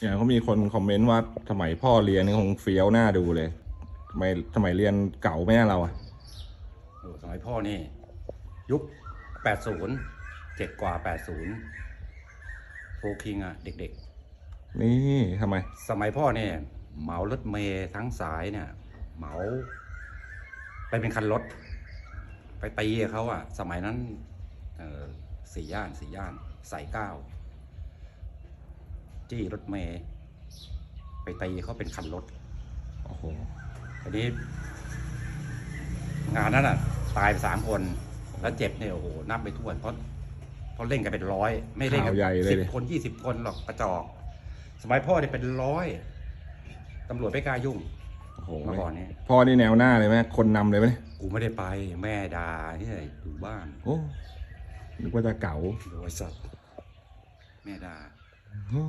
อย่างเขามีคนคอมเมนต์ว่าสมัยพ่อเรียนนี่คงเฟี้ยวหน้าดูเลยทำไมสมัยเรียนเก่าไหมอะเราอะโอ้สมัยพ่อนี่ ยุค 80เจ็ดกว่า 80โฟคิงอะ เด็กนี่ทำไม ๆ สมัยพ่อเนี่ยเหมารถเมย์ทั้งสายเนี่ย เหมา ไปเป็นคันรถ ไปตีกับเขาอะ สมัยนั้นเออสี่ย่านสี่ย่านสายเก้า จี้รถเมย์ไปตีเขาเป็นคันรถ โอ้โหทีนี้ งานนั้นอะ ตายไปสามคน แล้วเจ็บเนี่ยโอ้โหนับไปทั่วนเพราะเพราะเล่นกันเป็นร้อย ไม่เล่นกัข่าวใหญ่เลยสิบดิ คนยี่สิบคนหรอกกระจอก สมัยพ่อเนี่ยเป็นร้อยตำรวจไม่กล้ายุ่ง โอ้โหเมื่อก่อนนี้พ่อนี่แนวหน้าเลยไหมคนนำเลยไหมกูไม่ได้ไปแม่ด่าที่ไหนอยู่บ้านโอ้นึกว่าจะเก๋าโดยสัตว์แม่ด่า โอ้